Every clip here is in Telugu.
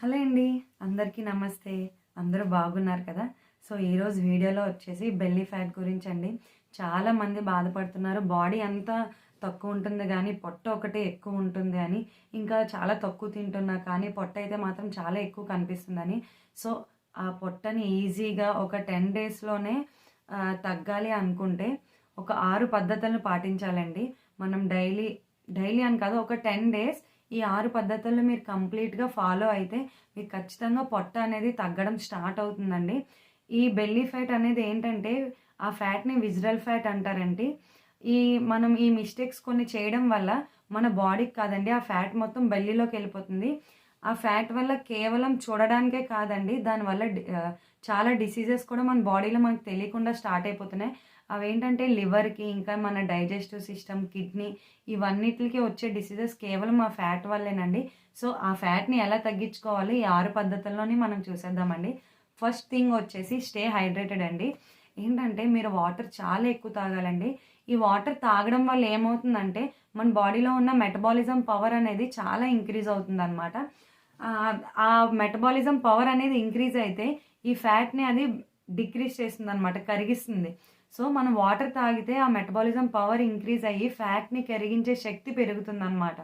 హలో అండి అందరికీ నమస్తే. అందరూ బాగున్నారు కదా? సో ఈరోజు వీడియోలో వచ్చేసి బెల్లీ ఫ్యాట్ గురించి అండి చాలా మంది బాధపడుతున్నారు. బాడీ అంతా తక్కువ ఉంటుంది కానీ పొట్ట ఒకటే ఎక్కువ ఉంటుంది అని. ఇంకా చాలా తక్కువ తింటున్నా కానీ పొట్ట అయితే మాత్రం చాలా ఎక్కువ కనిపిస్తుందని. సో ఆ పొట్టని ఈజీగా ఒక టెన్ డేస్లోనే తగ్గాలి అనుకుంటే ఒక ఆరు పద్ధతులను పాటించాలండి. మనం డైలీ డైలీ అని కాదు ఒక టెన్ డేస్ ఈ ఆరు పద్ధతుల్లో మీరు కంప్లీట్గా ఫాలో అయితే మీకు ఖచ్చితంగా పొట్ట అనేది తగ్గడం స్టార్ట్ అవుతుందండి. ఈ బెల్లీ ఫ్యాట్ అనేది ఏంటంటే ఆ ఫ్యాట్ని విజరల్ ఫ్యాట్ అంటారండి. ఈ మనం ఈ మిస్టేక్స్ కొన్ని చేయడం వల్ల మన బాడీకి కాదండి ఆ ఫ్యాట్ మొత్తం బెల్లీలోకి వెళ్ళిపోతుంది. ఆ ఫ్యాట్ వల్ల కేవలం చూడడానికే కాదండి దానివల్ల చాలా డిసీజెస్ కూడా మన బాడీలో మనకు తెలియకుండా స్టార్ట్ అయిపోతున్నాయి. అవేంటంటే లివర్కి ఇంకా మన డైజెస్టివ్ సిస్టమ్ కిడ్నీ ఇవన్నిటికి వచ్చే డిసీజెస్ కేవలం ఆ ఫ్యాట్ వల్లేనండి. సో ఆ ఫ్యాట్ని ఎలా తగ్గించుకోవాలి? ఈ ఆరు పద్ధతుల్లోనే మనం చూసేద్దామండి. ఫస్ట్ థింగ్ వచ్చేసి స్టే హైడ్రేటెడ్ అండి. ఏంటంటే మీరు వాటర్ చాలా ఎక్కువ తాగాలండి. ఈ వాటర్ తాగడం వల్ల ఏమవుతుందంటే మన బాడీలో ఉన్న మెటబాలిజం పవర్ అనేది చాలా ఇంక్రీజ్ అవుతుంది అనమాట ఆ మెటబాలిజం పవర్ అనేది ఇంక్రీజ్ అయితే ఈ ఫ్యాట్ని అది డిక్రీజ్ చేస్తుంది అనమాట కరిగిస్తుంది. సో మనం వాటర్ తాగితే ఆ మెటబాలిజం పవర్ ఇంక్రీజ్ అయ్యి ఫ్యాట్ని కరిగించే శక్తి పెరుగుతుంది అనమాట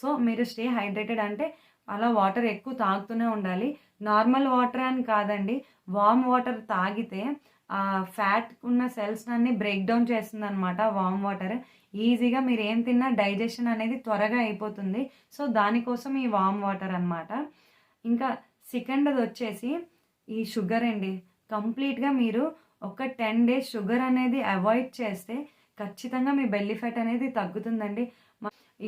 సో మీరు స్టే హైడ్రేటెడ్ అంటే అలా వాటర్ ఎక్కువ తాగుతూనే ఉండాలి. నార్మల్ వాటర్ అని కాదండి వామ్ వాటర్ తాగితే ఆ ఫ్యాట్ ఉన్న సెల్స్ అన్ని బ్రేక్ డౌన్ చేస్తుంది అనమాట వామ్ వాటర్. ఈజీగా మీరు ఏం తిన్నా డైజెషన్ అనేది త్వరగా అయిపోతుంది. సో దానికోసం ఈ వామ్ వాటర్ అన్నమాట. ఇంకా సెకండ్ అది వచ్చేసి ఈ షుగర్ అండి. కంప్లీట్గా మీరు ఒక టెన్ డేస్ షుగర్ అనేది అవాయిడ్ చేస్తే ఖచ్చితంగా మీ బెల్లీ ఫ్యాట్ అనేది తగ్గుతుందండి.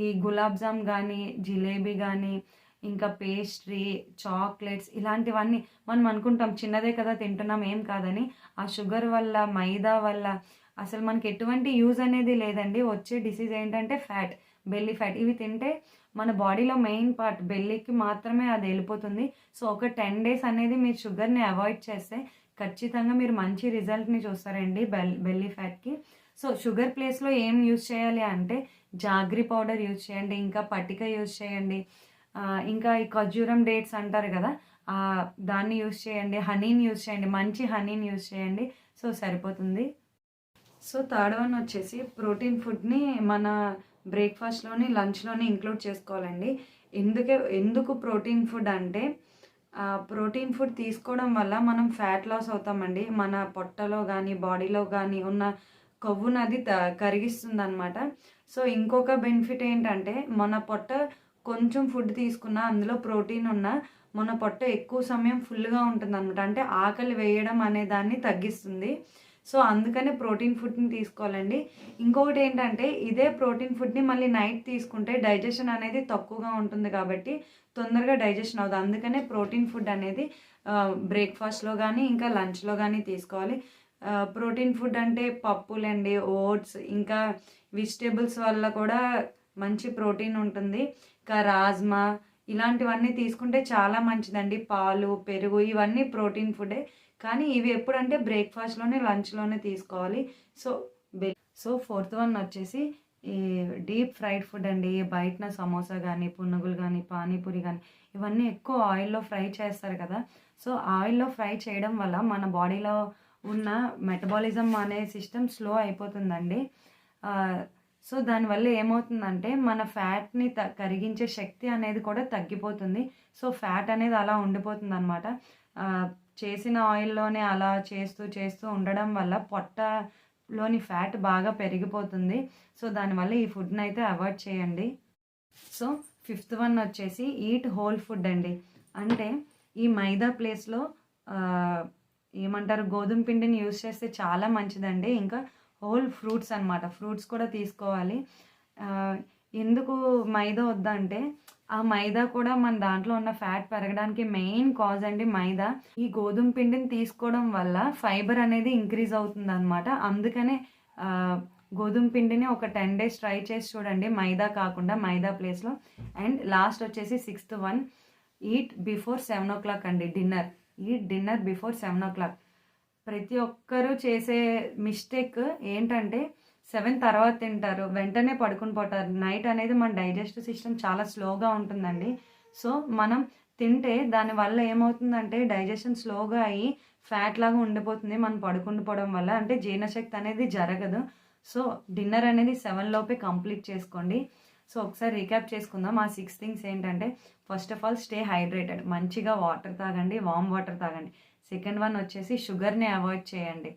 ఈ గులాబ్ జామ్ కానీ జిలేబీ కానీ ఇంకా పేస్ట్రీ చాక్లెట్స్ ఇలాంటివన్నీ మనం అనుకుంటాం చిన్నదే కదా తింటున్నాం ఏం కాదని. ఆ షుగర్ వల్ల మైదా వల్ల అసలు మనకి ఎటువంటి యూజ్ అనేది లేదండి. వచ్చే డిసీజ్ ఏంటంటే ఫ్యాట్ బెల్లీ ఫ్యాట్. ఇవి తింటే మన బాడీలో మెయిన్ పార్ట్ బెల్లీకి మాత్రమే అది వెళ్ళిపోతుంది. సో ఒక టెన్ డేస్ అనేది మీరు షుగర్ని అవాయిడ్ చేస్తే ఖచ్చితంగా మీరు మంచి రిజల్ట్ని చూస్తారండి బెల్ బెల్లీ ఫ్యాట్కి. సో షుగర్ ప్లేస్లో ఏం యూజ్ చేయాలి అంటే జాగ్రీ పౌడర్ యూజ్ చేయండి ఇంకా పటిక యూజ్ చేయండి. ఇంకా ఈ ఖజూరం డేట్స్ అంటారు కదా దాన్ని యూజ్ చేయండి హనీని యూజ్ చేయండి మంచి హనీని యూజ్ చేయండి. సో సరిపోతుంది. సో థర్డ్ వన్ వచ్చేసి ప్రోటీన్ ఫుడ్ని మన బ్రేక్ఫాస్ట్లోని లంచ్లోని ఇంక్లూడ్ చేసుకోవాలండి. ఎందుకే ఎందుకు ప్రోటీన్ ఫుడ్ అంటే ప్రోటీన్ ఫుడ్ తీసుకోవడం వల్ల మనం ఫ్యాట్ లాస్ అవుతామండి. మన పొట్టలో కానీ బాడీలో కానీ ఉన్న కొవ్వునది త కరిగిస్తుంది అనమాట సో ఇంకొక బెనిఫిట్ ఏంటంటే మన పొట్ట కొంచెం ఫుడ్ తీసుకున్నా అందులో ప్రోటీన్ ఉన్న మన పొట్ట ఎక్కువ సమయం ఫుల్గా ఉంటుంది అనమాట అంటే ఆకలి వేయడం అనే దాన్ని తగ్గిస్తుంది. సో అందుకనే ప్రోటీన్ ఫుడ్ని తీసుకోవాలండి. ఇంకొకటి ఏంటంటే ఇదే ప్రోటీన్ ఫుడ్ని మళ్ళీ నైట్ తీసుకుంటే డైజెషన్ అనేది తక్కువగా ఉంటుంది కాబట్టి తొందరగా డైజెషన్ అవుతుంది. అందుకనే ప్రోటీన్ ఫుడ్ అనేది బ్రేక్ఫాస్ట్లో కానీ ఇంకా లంచ్లో కానీ తీసుకోవాలి. ప్రోటీన్ ఫుడ్ అంటే పప్పులండి ఓట్స్ ఇంకా వెజిటేబుల్స్ వల్ల కూడా మంచి ప్రోటీన్ ఉంటుంది. ఇంకా రాజ్మా ఇలాంటివన్నీ తీసుకుంటే చాలా మంచిదండి. పాలు పెరుగు ఇవన్నీ ప్రోటీన్ ఫుడే కానీ ఇవి ఎప్పుడంటే బ్రేక్ఫాస్ట్లోనే లంచ్లోనే తీసుకోవాలి. సో బె సో ఫోర్త్ వన్ వచ్చేసి ఈ డీప్ ఫ్రైడ్ ఫుడ్ అండి. బయటన సమోసా కానీ పునుగులు కానీ పానీపూరి కానీ ఇవన్నీ ఎక్కువ ఆయిల్లో ఫ్రై చేస్తారు కదా. సో ఆయిల్లో ఫ్రై చేయడం వల్ల మన బాడీలో ఉన్న మెటబాలిజం అనే సిస్టమ్ స్లో అయిపోతుందండి. సో దానివల్ల ఏమవుతుందంటే మన ఫ్యాట్ని త కరిగించే శక్తి అనేది కూడా తగ్గిపోతుంది. సో ఫ్యాట్ అనేది అలా ఉండిపోతుంది అనమాట చేసిన ఆయిల్లోనే అలా చేస్తూ చేస్తూ ఉండడం వల్ల పొట్టలోని ఫ్యాట్ బాగా పెరిగిపోతుంది. సో దానివల్ల ఈ ఫుడ్ని అయితే అవాయిడ్ చేయండి. సో ఫిఫ్త్ వన్ వచ్చేసి ఈట్ హోల్ ఫుడ్ అండి. అంటే ఈ మైదా ప్లేస్లో ఏమంటారు గోధుమ పిండిని యూస్ చేస్తే చాలా మంచిదండి. ఇంకా హోల్ ఫ్రూట్స్ అన్నమాట. ఫ్రూట్స్ కూడా తీసుకోవాలి. ఎందుకు మైదా వద్దంటే ఆ మైదా కూడా మన దాంట్లో ఉన్న ఫ్యాట్ పెరగడానికి మెయిన్ కాజ్ అండి మైదా. ఈ గోధుమ పిండిని తీసుకోవడం వల్ల ఫైబర్ అనేది ఇంక్రీజ్ అవుతుంది అనమాట అందుకనే గోధుమ పిండిని ఒక టెన్ డేస్ ట్రై చేసి చూడండి మైదా కాకుండా మైదా ప్లేస్లో. అండ్ లాస్ట్ వచ్చేసి sixth one eat before seven o'clock అండి dinner. Eat dinner before seven o'clock. ప్రతి ఒక్కరూ చేసే మిస్టేక్ ఏంటంటే సెవెన్ తర్వాత తింటారు వెంటనే పడుకుని పోతారు. నైట్ అనేది మన డైజెస్టివ్ సిస్టమ్ చాలా స్లోగా ఉంటుందండి. సో మనం తింటే దానివల్ల ఏమవుతుందంటే డైజెషన్ స్లోగా అయ్యి ఫ్యాట్ లాగా ఉండిపోతుంది మనం పడుకుండిపోవడం వల్ల. అంటే జీర్ణశక్తి అనేది జరగదు. సో డిన్నర్ అనేది సెవెన్ లోపే కంప్లీట్ చేసుకోండి. సో ఒకసారి రీక్యాప్ చేసుకుందాం. ఆ సిక్స్ థింగ్స్ ఏంటంటే first of all stay hydrated. మంచిగా వాటర్ తాగండి వామ్ వాటర్ తాగండి. సెకండ్ వన్ వచ్చేసి షుగర్ని అవాయిడ్ చేయండి.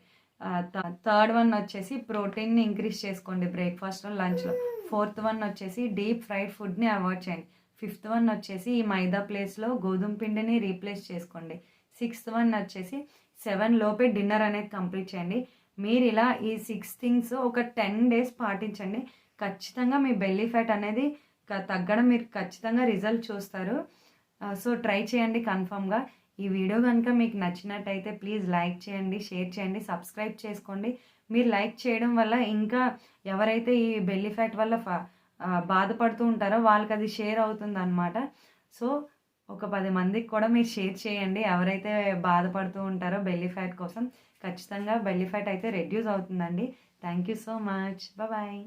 థర్డ్ వన్ వచ్చేసి ప్రోటీన్ని ఇంక్రీజ్ చేసుకోండి బ్రేక్ఫాస్ట్లో లంచ్లో. ఫోర్త్ వన్ వచ్చేసి డీప్ ఫ్రైడ్ ఫుడ్ని అవాయిడ్ చేయండి. ఫిఫ్త్ వన్ వచ్చేసి ఈ మైదా ప్లేస్లో గోధుమ పిండిని రీప్లేస్ చేసుకోండి. సిక్స్త్ వన్ వచ్చేసి సెవెన్ లోపే డిన్నర్ అనేది కంప్లీట్ చేయండి. మీరు ఇలా ఈ సిక్స్ థింగ్స్ ఒక టెన్ డేస్ పాటించండి. ఖచ్చితంగా మీ బెల్లీ ఫ్యాట్ అనేది తగ్గడం మీరు ఖచ్చితంగా రిజల్ట్ చూస్తారు. సో ట్రై చేయండి కన్ఫామ్గా. ఈ వీడియో కనుక మీకు నచ్చినట్టయితే ప్లీజ్ లైక్ చేయండి షేర్ చేయండి సబ్స్క్రైబ్ చేసుకోండి. మీరు లైక్ చేయడం వల్ల ఇంకా ఎవరైతే ఈ బెల్లీ ఫ్యాట్ వల్ల ఫ- బాధపడుతూ ఉంటారో వాళ్ళకి అది షేర్ అవుతుంది అనమాట సో ఒక పది మందికి కూడా మీరు షేర్ చేయండి. ఎవరైతే బాధపడుతూ ఉంటారో బెల్లీ ఫ్యాట్ కోసం ఖచ్చితంగా బెల్లీ ఫ్యాట్ అయితే రెడ్యూస్ అవుతుందండి. Thank you so much. Bye.